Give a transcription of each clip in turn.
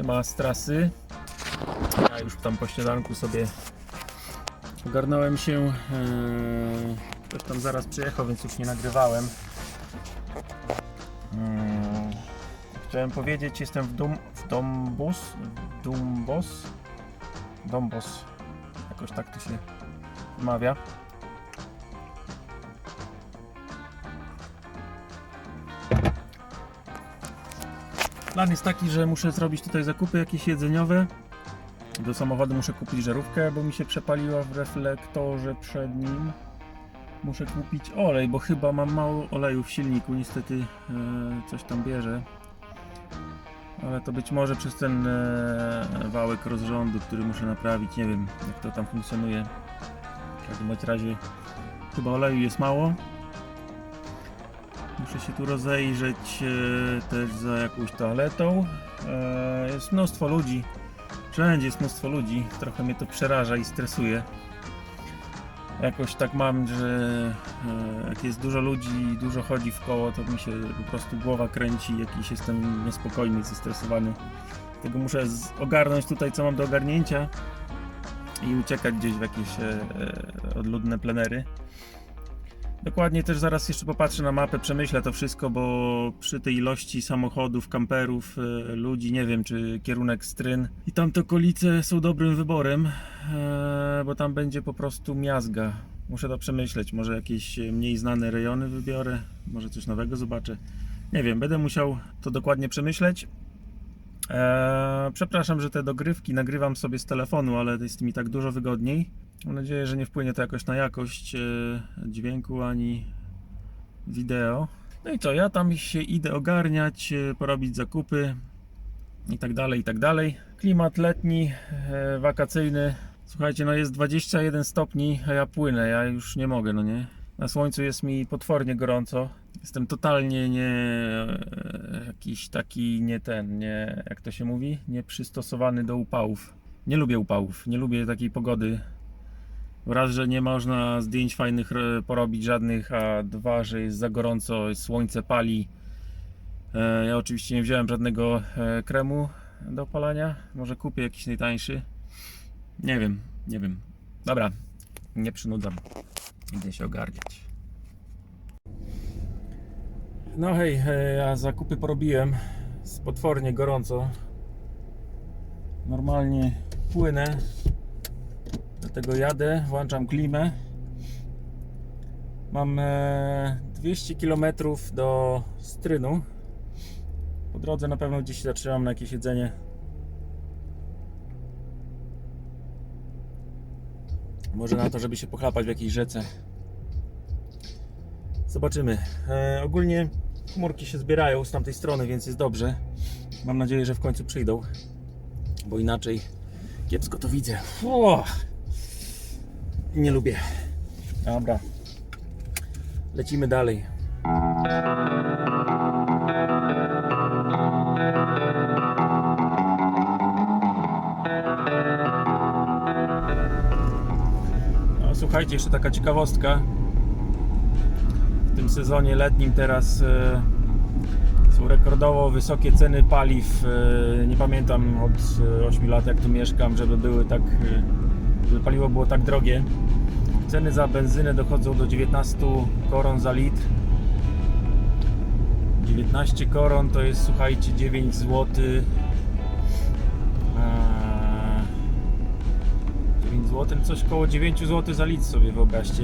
Siema z trasy. Ja już tam po śniadanku sobie ogarnąłem się. Eee, Ktoś tam zaraz przyjechał, więc już nie nagrywałem. Mm, Chciałem powiedzieć, jestem w, Dum, w Dombos. W Dumbos. Dombos. Jakoś tak to się wymawia. Plan jest taki, że muszę zrobić tutaj zakupy jakieś jedzeniowe. Do samochodu muszę kupić żarówkę, bo mi się przepaliła w reflektorze przed nim. Muszę kupić olej, bo chyba mam mało oleju w silniku. Niestety e, coś tam bierze. Ale to być może przez ten e, wałek rozrządu, który muszę naprawić. Nie wiem, jak to tam funkcjonuje. W każdym razie chyba oleju jest mało. Muszę się tu rozejrzeć e, też za jakąś toaletą. E, jest mnóstwo ludzi. Wszędzie jest mnóstwo ludzi. Trochę mnie to przeraża i stresuje. Jakoś tak mam, że e, jak jest dużo ludzi i dużo chodzi w koło, to mi się po prostu głowa kręci, jakiś jestem niespokojny, zestresowany. Dlatego muszę ogarnąć tutaj, co mam do ogarnięcia i uciekać gdzieś w jakieś odludne plenery. Dokładnie też zaraz jeszcze popatrzę na mapę, przemyślę to wszystko, bo przy tej ilości samochodów, kamperów, e, ludzi, nie wiem czy kierunek Stryn i tamte okolice są dobrym wyborem, e, bo tam będzie po prostu miazga. Muszę to przemyśleć, może jakieś e, mniej znane rejony wybiorę, może coś nowego zobaczę. Nie wiem, będę musiał to dokładnie przemyśleć. Eee, przepraszam, że te dogrywki nagrywam sobie z telefonu, ale jest mi tak dużo wygodniej. Mam nadzieję, że nie wpłynie to jakoś na jakość e, dźwięku ani wideo. No i co, ja tam się idę ogarniać, e, porobić zakupy i tak dalej, i tak dalej. Klimat letni, e, wakacyjny. Słuchajcie, no jest 21 stopni, a ja płynę, ja już nie mogę, no nie? Na słońcu jest mi potwornie gorąco. Jestem totalnie nie jakiś taki nie ten, nie jak to się mówi, nieprzystosowany do upałów. Nie lubię upałów, nie lubię takiej pogody. Raz, że nie można zdjęć fajnych e, porobić żadnych, a dwa, że jest za gorąco, słońce pali. E, Ja oczywiście nie wziąłem żadnego e, kremu do opalania. Może kupię jakiś najtańszy. Nie wiem, nie wiem. Dobra, nie przynudzam. Idę się ogarniać. No hej, ja zakupy porobiłem. Jest potwornie gorąco. Normalnie płynę. Dlatego jadę, włączam klimę. Mam e, 200 km do Strynu. Po drodze na pewno gdzieś zatrzymam na jakieś jedzenie. Może na to, żeby się pochlapać w jakiejś rzece. Zobaczymy. E, ogólnie chmurki się zbierają z tamtej strony, więc jest dobrze. Mam nadzieję, że w końcu przyjdą, bo inaczej kiepsko to widzę. Nie lubię. Dobra. Lecimy dalej. No, słuchajcie, jeszcze taka ciekawostka. W tym sezonie letnim teraz e, są rekordowo wysokie ceny paliw. E, nie pamiętam od e, 8 lat jak tu mieszkam, żeby były tak, e, paliwo było tak drogie. Ceny za benzynę dochodzą do 19 koron za litr. 19 koron to jest, słuchajcie, 9 zł. 9 zł, coś koło 9 zł za litr sobie wyobraźcie.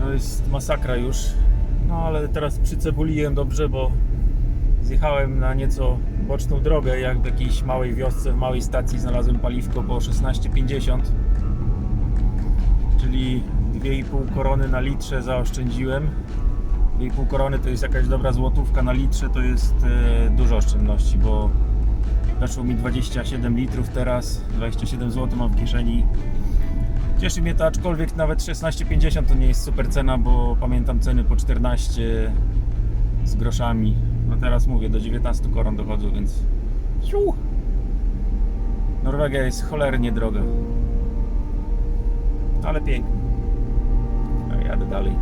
To jest masakra już. No ale teraz przycebuliłem dobrze, bo zjechałem na nieco boczną drogę, jak w jakiejś małej wiosce, w małej stacji znalazłem paliwko po 16,50 czyli 2,5 korony na litrze zaoszczędziłem 2,5 korony to jest jakaś dobra złotówka na litrze, to jest e, dużo oszczędności, bo weszło mi 27 litrów teraz, 27 zł mam w kieszeni. Cieszy mnie to, aczkolwiek nawet 16,50 to nie jest super cena, bo pamiętam ceny po 14 z groszami. No teraz mówię, do 19 koron dochodzą, więc Ciu. Norwegia jest cholernie droga. Ale pięknie. No, jadę dalej.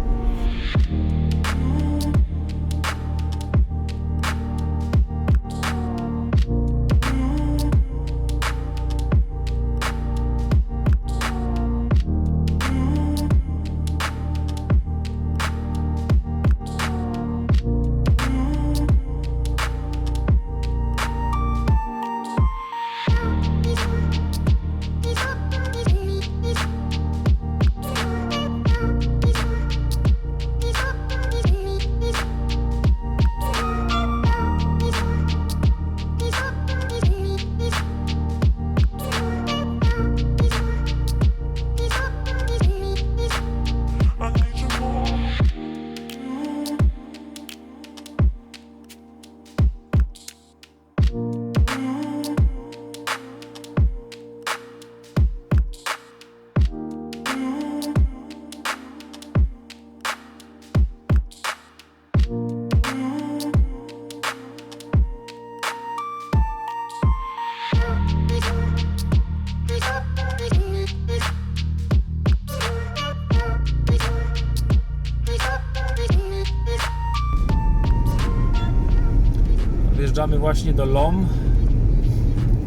Wjeżdżamy właśnie do Lom.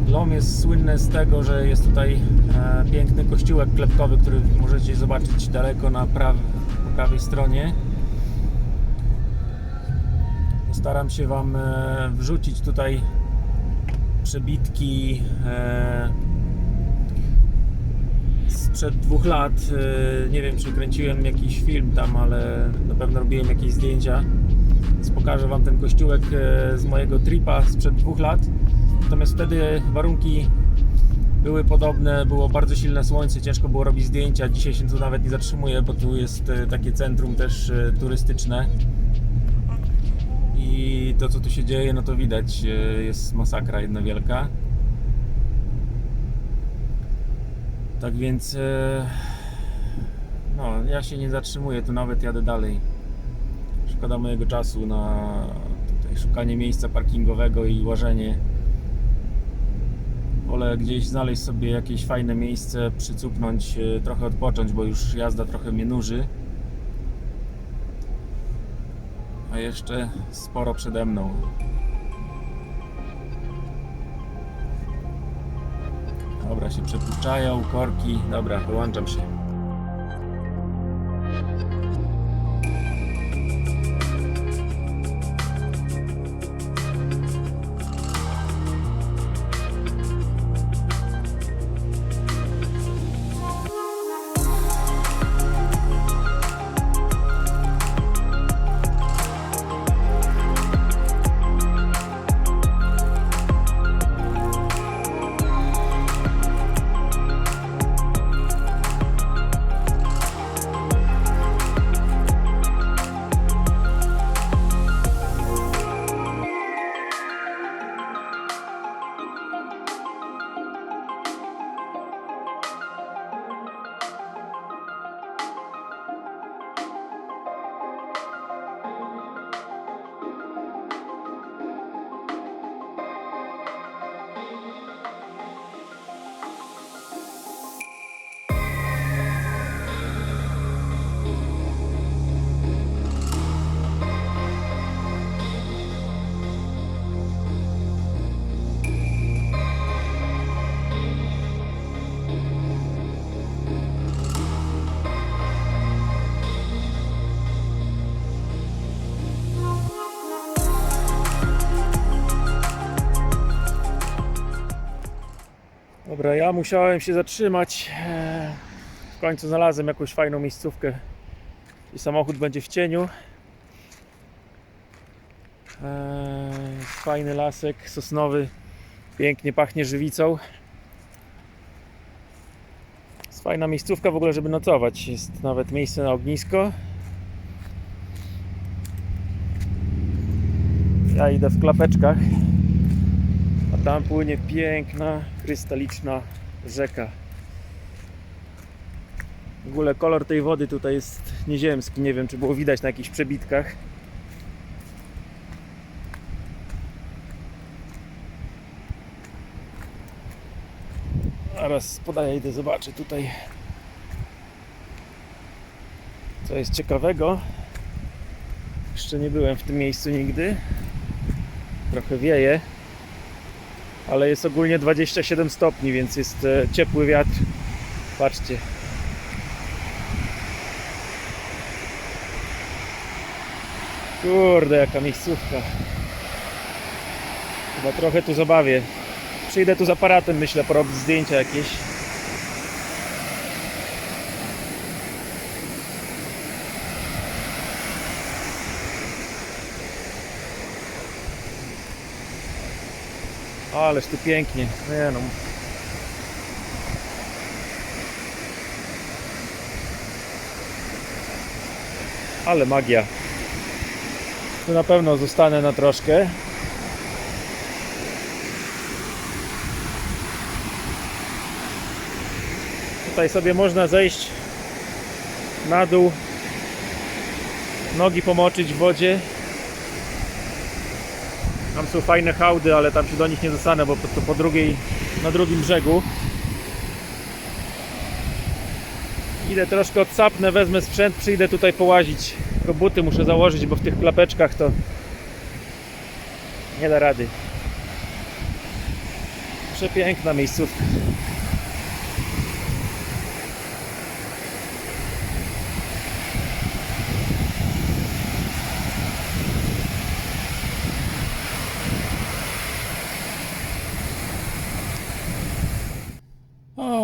Lom jest słynne z tego, że jest tutaj e, piękny kościółek klepkowy, który możecie zobaczyć daleko na po prawej stronie. Postaram się Wam e, wrzucić tutaj przebitki e, sprzed dwóch lat. Nie wiem, czy kręciłem jakiś film tam, ale na pewno robiłem jakieś zdjęcia. Pokażę Wam ten kościółek e, z mojego tripa sprzed dwóch lat. Natomiast wtedy warunki były podobne, było bardzo silne słońce, ciężko było robić zdjęcia. Dzisiaj się tu nawet nie zatrzymuję, bo tu jest e, takie centrum też e, turystyczne. I to co tu się dzieje, no to widać, jest masakra jedna wielka. Tak więc no, ja się nie zatrzymuję, tu nawet jadę dalej. Szkoda mojego czasu na szukanie miejsca parkingowego i łażenie. Wolę gdzieś znaleźć sobie jakieś fajne miejsce, przycupnąć, e, trochę odpocząć, bo już jazda trochę mnie nuży. A jeszcze sporo przede mną. Dobra, się przepuszczają, korki. Dobra, wyłączam się. Dobra, ja musiałem się zatrzymać. Eee, W końcu znalazłem jakąś fajną miejscówkę i samochód będzie w cieniu. Jest Fajny lasek sosnowy, pięknie pachnie żywicą. Jest fajna miejscówka w ogóle, żeby nocować. Jest nawet miejsce na ognisko. Ja idę w klapeczkach. A tam płynie piękna, krystaliczna rzeka. W ogóle kolor tej wody tutaj jest nieziemski. Nie wiem, czy było widać na jakichś przebitkach. Zaraz podaję, idę zobaczę tutaj co jest ciekawego. Jeszcze nie byłem w tym miejscu nigdy. Trochę wieje ale jest ogólnie 27 stopni, więc jest e, ciepły wiatr. Patrzcie. Kurde, jaka miejscówka. Chyba trochę tu zabawię. Przyjdę tu z aparatem, myślę, porobić zdjęcia jakieś. Ależ tu pięknie. Nie no. Ale magia. Tu na pewno zostanę na troszkę. Tutaj sobie można zejść na dół, nogi pomoczyć w wodzie. Tam są fajne hałdy, ale tam się do nich nie dostanę, bo to po drugiej, na drugim brzegu. Idę troszkę odsapnę, wezmę sprzęt, przyjdę tutaj połazić. Tylko buty muszę założyć, bo w tych klapeczkach to Nie da rady. Przepiękna miejscówka.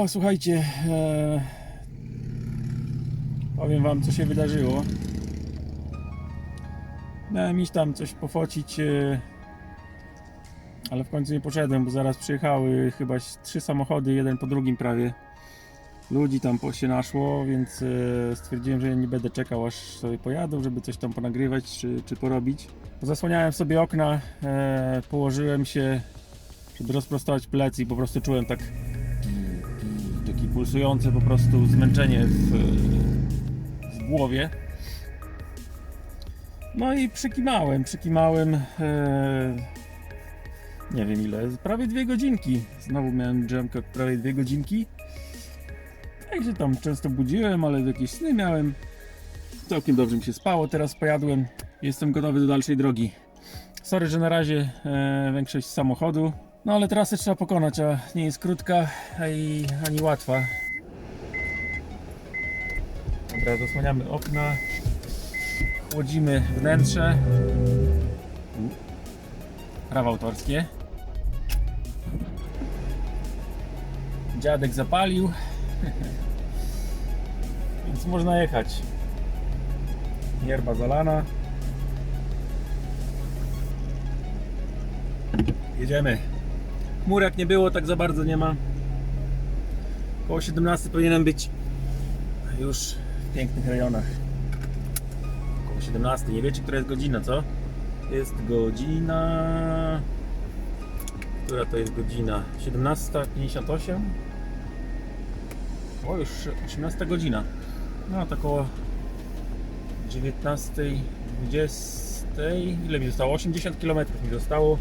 Słuchajcie, e, powiem wam, co się wydarzyło. Miałem iść tam coś pofocić, e, ale w końcu nie poszedłem, bo zaraz przyjechały chyba trzy samochody, jeden po drugim prawie. Ludzi tam się naszło, więc e, stwierdziłem, że nie będę czekał aż sobie pojadą, żeby coś tam ponagrywać czy, czy porobić. Zasłaniałem sobie okna, e, położyłem się, żeby rozprostować plecy i po prostu czułem tak takie pulsujące po prostu zmęczenie w, w głowie. No i przykimałem, przykimałem e, nie wiem ile, prawie dwie godzinki. Znowu miałem drzemkę prawie dwie godzinki. Także tam często budziłem, ale jakieś sny miałem. Całkiem dobrze mi się spało, teraz pojadłem. Jestem gotowy do dalszej drogi. Sorry, że na razie e, większość samochodu. No ale trasę trzeba pokonać, a nie jest krótka i ani łatwa. Dobra, zasłaniamy okna. Chłodzimy wnętrze. Prawa autorskie. Dziadek zapalił. Więc można jechać. Yerba zalana. Jedziemy. Chmurek nie było, tak za bardzo nie ma. Koło 17 powinienem być już w pięknych rejonach. Koło 17. Nie wiecie, która jest godzina, co? Jest godzina. Która to jest godzina? 17.58? O, już 18 godzina. No to koło 19.20. Ile mi zostało? 80 km mi zostało.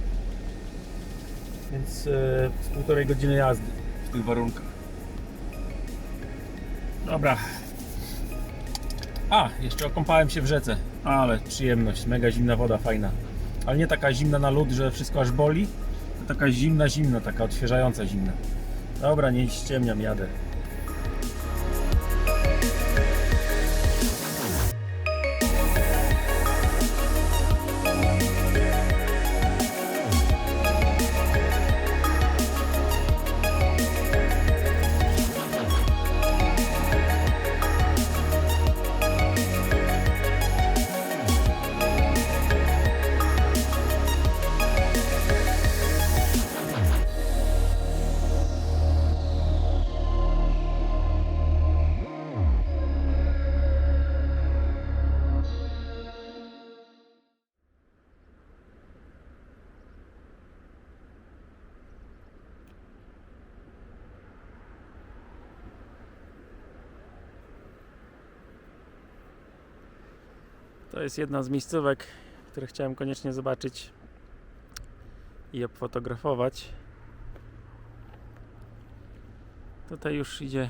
Więc e, z półtorej godziny jazdy w tych warunkach. Dobra. A, jeszcze okąpałem się w rzece. Ale przyjemność, mega zimna woda, fajna. Ale nie taka zimna na lód, że wszystko aż boli. To taka zimna, zimna, taka odświeżająca zimna. Dobra, nie ściemniam, jadę. Jest jedna z miejscówek, które chciałem koniecznie zobaczyć i obfotografować. Tutaj już idzie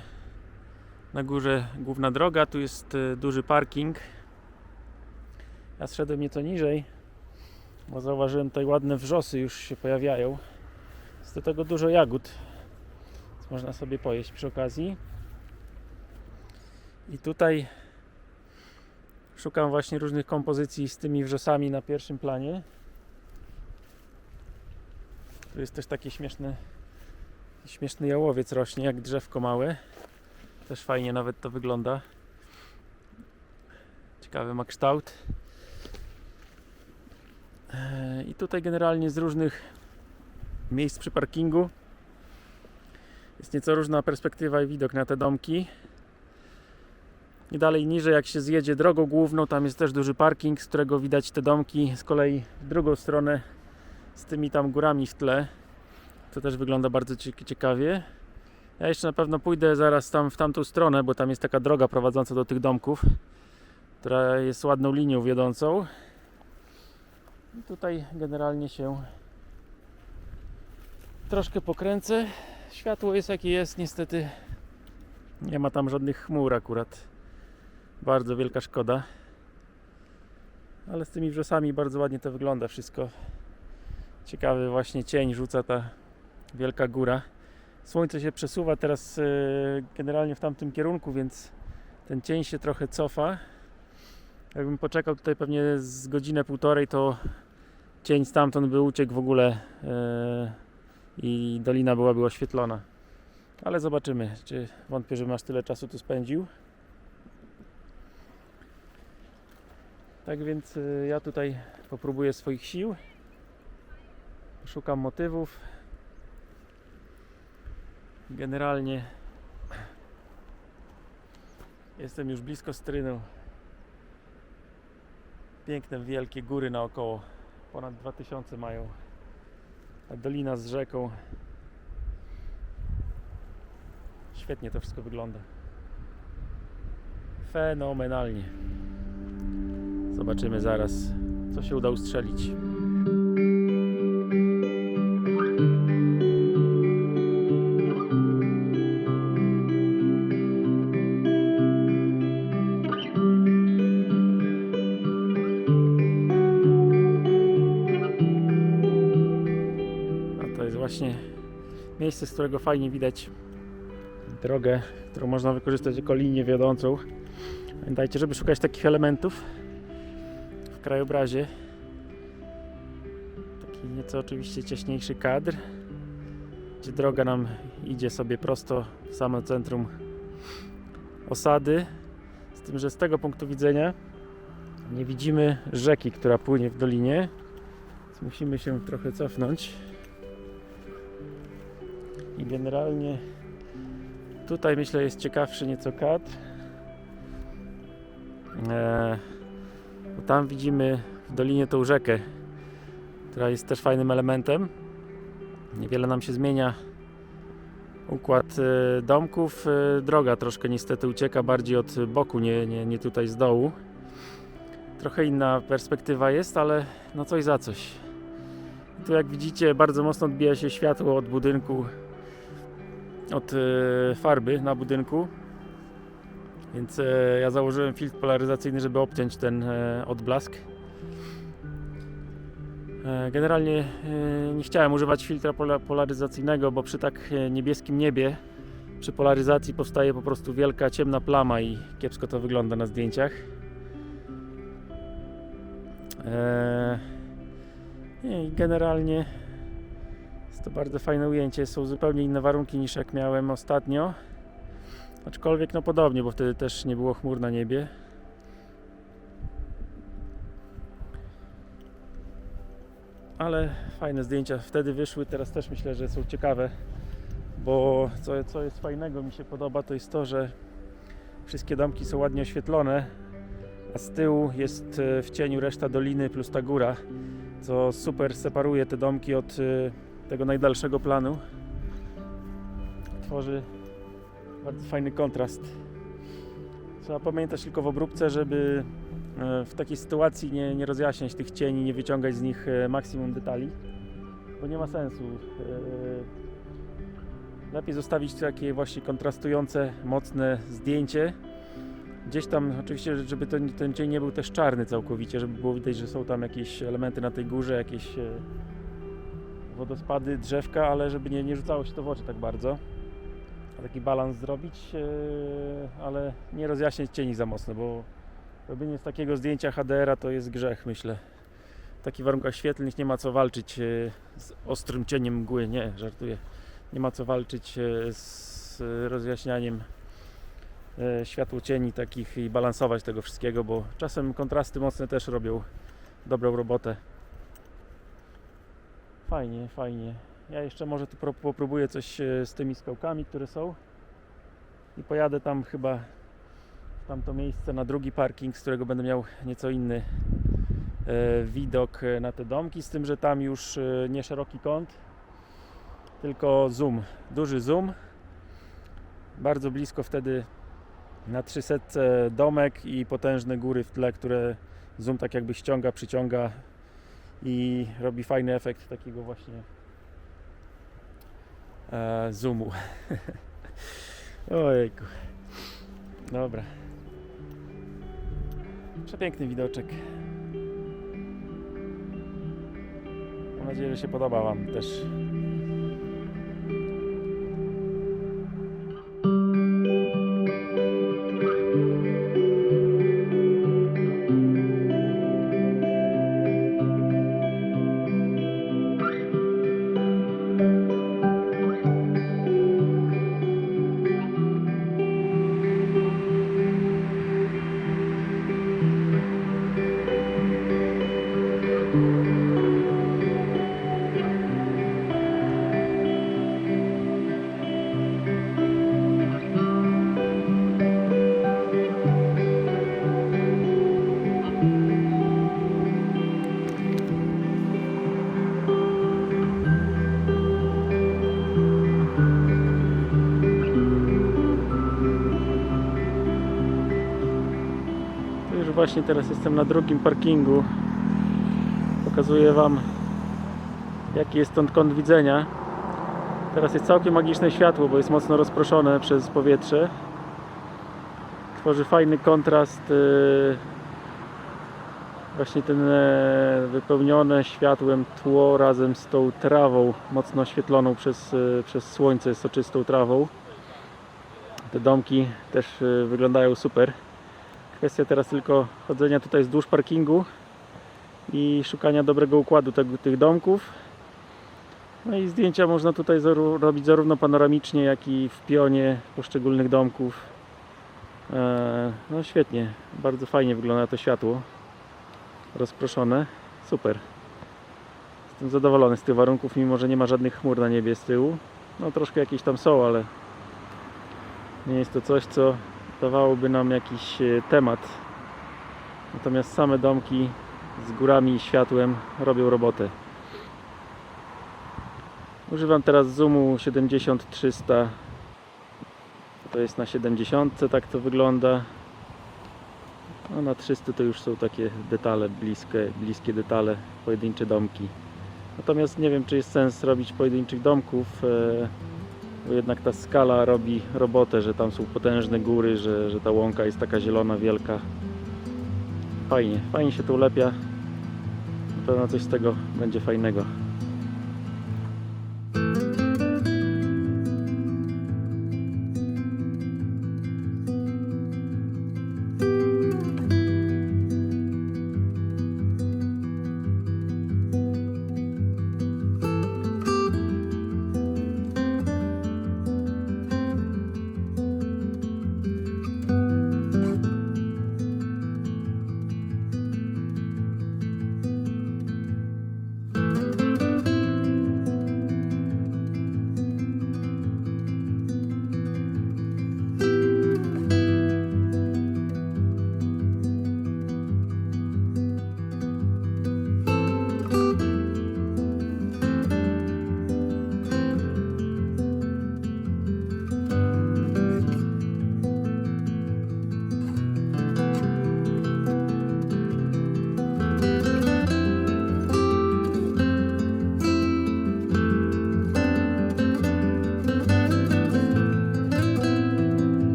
na górze główna droga, tu jest y, duży parking. Ja zszedłem nieco niżej, bo zauważyłem tutaj ładne wrzosy już się pojawiają. Jest do tego dużo jagód, więc można sobie pojeść przy okazji. I tutaj Szukam właśnie różnych kompozycji z tymi wrzosami na pierwszym planie. Tu jest też taki śmieszny, śmieszny jałowiec rośnie, jak drzewko małe. Też fajnie nawet to wygląda. Ciekawy ma kształt. Eee, I tutaj generalnie z różnych miejsc przy parkingu jest nieco różna perspektywa i widok na te domki. I dalej niżej, jak się zjedzie drogą główną, tam jest też duży parking, z którego widać te domki. Z kolei w drugą stronę, z tymi tam górami w tle. To też wygląda bardzo cie- ciekawie. Ja jeszcze na pewno pójdę zaraz tam w tamtą stronę, bo tam jest taka droga prowadząca do tych domków, która jest ładną linią wiodącą. I tutaj generalnie się troszkę pokręcę. Światło jest jakie jest, niestety nie ma tam żadnych chmur akurat. Bardzo wielka szkoda. Ale z tymi wrzosami bardzo ładnie to wygląda wszystko. Ciekawy właśnie cień rzuca ta wielka góra. Słońce się przesuwa teraz e, generalnie w tamtym kierunku, więc ten cień się trochę cofa. Jakbym poczekał tutaj pewnie z godzinę, półtorej, to cień stamtąd by uciekł w ogóle e, i dolina byłaby oświetlona. Ale zobaczymy, czy wątpię, że masz tyle czasu tu spędził. Tak więc y, ja tutaj popróbuję swoich sił. Szukam motywów. Generalnie jestem już blisko strynu. Piękne, wielkie góry naokoło. Ponad 2000 mają. A dolina z rzeką. Świetnie to wszystko wygląda. Fenomenalnie. Zobaczymy zaraz, co się uda ustrzelić. A to jest właśnie miejsce, z którego fajnie widać drogę, którą można wykorzystać jako linię wiodącą. Pamiętajcie, żeby szukać takich elementów krajobrazie. Taki nieco oczywiście cieśniejszy kadr, gdzie droga nam idzie sobie prosto w samo centrum osady. Z tym, że z tego punktu widzenia nie widzimy rzeki, która płynie w dolinie. Więc musimy się trochę cofnąć. I generalnie tutaj myślę jest ciekawszy nieco kadr. Eee, bo tam widzimy w dolinie tą rzekę, która jest też fajnym elementem. Niewiele nam się zmienia układ e, domków. E, droga troszkę niestety ucieka bardziej od boku, nie, nie, nie tutaj z dołu. Trochę inna perspektywa jest, ale no coś za coś. Tu jak widzicie bardzo mocno odbija się światło od budynku, od e, farby na budynku. Więc e, ja założyłem filtr polaryzacyjny, żeby obciąć ten e, odblask. E, generalnie nie chciałem używać filtra pola, polaryzacyjnego, bo przy tak niebieskim niebie przy polaryzacji powstaje po prostu wielka ciemna plama i kiepsko to wygląda na zdjęciach. I generalnie jest to bardzo fajne ujęcie. Są zupełnie inne warunki niż jak miałem ostatnio. Aczkolwiek no podobnie, bo wtedy też nie było chmur na niebie. Ale fajne zdjęcia wtedy wyszły, teraz też myślę, że są ciekawe, bo co, co jest fajnego mi się podoba, to jest to, że wszystkie domki są ładnie oświetlone, a z tyłu jest e, w cieniu reszta doliny plus ta góra, co super separuje te domki od e, tego najdalszego planu. Tworzy bardzo fajny kontrast. Trzeba pamiętać tylko w obróbce, żeby e, w takiej sytuacji nie, nie rozjaśniać tych cieni, nie wyciągać z nich e, maksimum detali, bo nie ma sensu. E, Lepiej zostawić takie właśnie kontrastujące, mocne zdjęcie. Gdzieś tam oczywiście, żeby ten, ten cień nie był też czarny całkowicie, żeby było widać, że są tam jakieś elementy na tej górze, jakieś wodospady, drzewka, ale żeby nie, nie rzucało się to w oczy tak bardzo taki balans zrobić, yy, ale nie rozjaśniać cieni za mocno, bo robienie takiego zdjęcia HDR-a to jest grzech, myślę. W takich warunkach świetlnych nie ma co walczyć yy, z ostrym cieniem mgły, nie, żartuję. Nie ma co walczyć yy, z rozjaśnianiem światło cieni takich i balansować tego wszystkiego, bo czasem kontrasty mocne też robią dobrą robotę. Fajnie, fajnie. Ja jeszcze może tu popróbuję coś e, z tymi skałkami, które są. I pojadę tam chyba w tamto miejsce na drugi parking, z którego będę miał nieco inny e, widok e, na te domki, z tym, że tam już nie szeroki kąt, tylko zoom, duży zoom. Bardzo blisko wtedy na 300 domek i potężne góry w tle, które zoom tak jakby ściąga, przyciąga i robi fajny efekt takiego właśnie e, zoomu. Ojejku. Dobra. Przepiękny widoczek. Mam nadzieję, że się podoba Wam też. Właśnie teraz jestem na drugim parkingu. Pokazuję Wam jaki jest stąd kąt widzenia. Teraz jest całkiem magiczne światło, bo jest mocno rozproszone przez powietrze. Tworzy fajny kontrast. yy, Właśnie ten e, wypełnione światłem tło razem z tą trawą mocno oświetloną przez, e, przez słońce soczystą trawą. Te domki też e, wyglądają super. Kwestia teraz tylko chodzenia tutaj wzdłuż parkingu i szukania dobrego układu tego, tych domków. No i zdjęcia można tutaj robić zarówno panoramicznie, jak i w pionie poszczególnych domków. E, No świetnie, bardzo fajnie wygląda to światło. Rozproszone, super. Jestem zadowolony z tych warunków, mimo że nie ma żadnych chmur na niebie z tyłu. No troszkę jakieś tam są, ale nie jest to coś, co dawałoby nam jakiś e, temat. Natomiast same domki z górami i światłem robią robotę. Używam teraz zoomu 70-300. To jest na 70, tak to wygląda. A na 300 to już są takie detale, bliskie, bliskie detale, pojedyncze domki. Natomiast nie wiem, czy jest sens robić pojedynczych domków, e, bo jednak ta skala robi robotę, że tam są potężne góry, że, że ta łąka jest taka zielona, wielka. Fajnie, fajnie się to ulepia. Na pewno coś z tego będzie fajnego.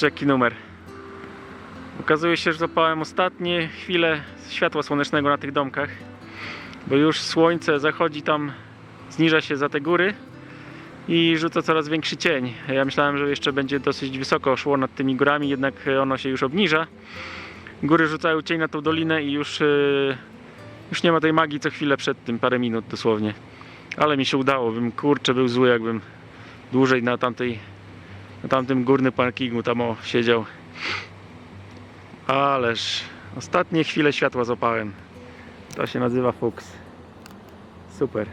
A patrz jaki numer. Okazuje się, że złapałem ostatnie chwile światła słonecznego na tych domkach. Bo już słońce zachodzi tam, zniża się za te góry i rzuca coraz większy cień. Ja myślałem, że jeszcze będzie dosyć wysoko szło nad tymi górami, jednak ono się już obniża. Góry rzucają cień na tą dolinę i już, yy, już nie ma tej magii co chwilę przed tym, parę minut dosłownie. Ale mi się udało, bym kurczę był zły, jakbym dłużej na tamtej na tamtym górnym parkingu tam o siedział. Ależ ostatnie chwile światła złapałem. To się nazywa fuks. Super.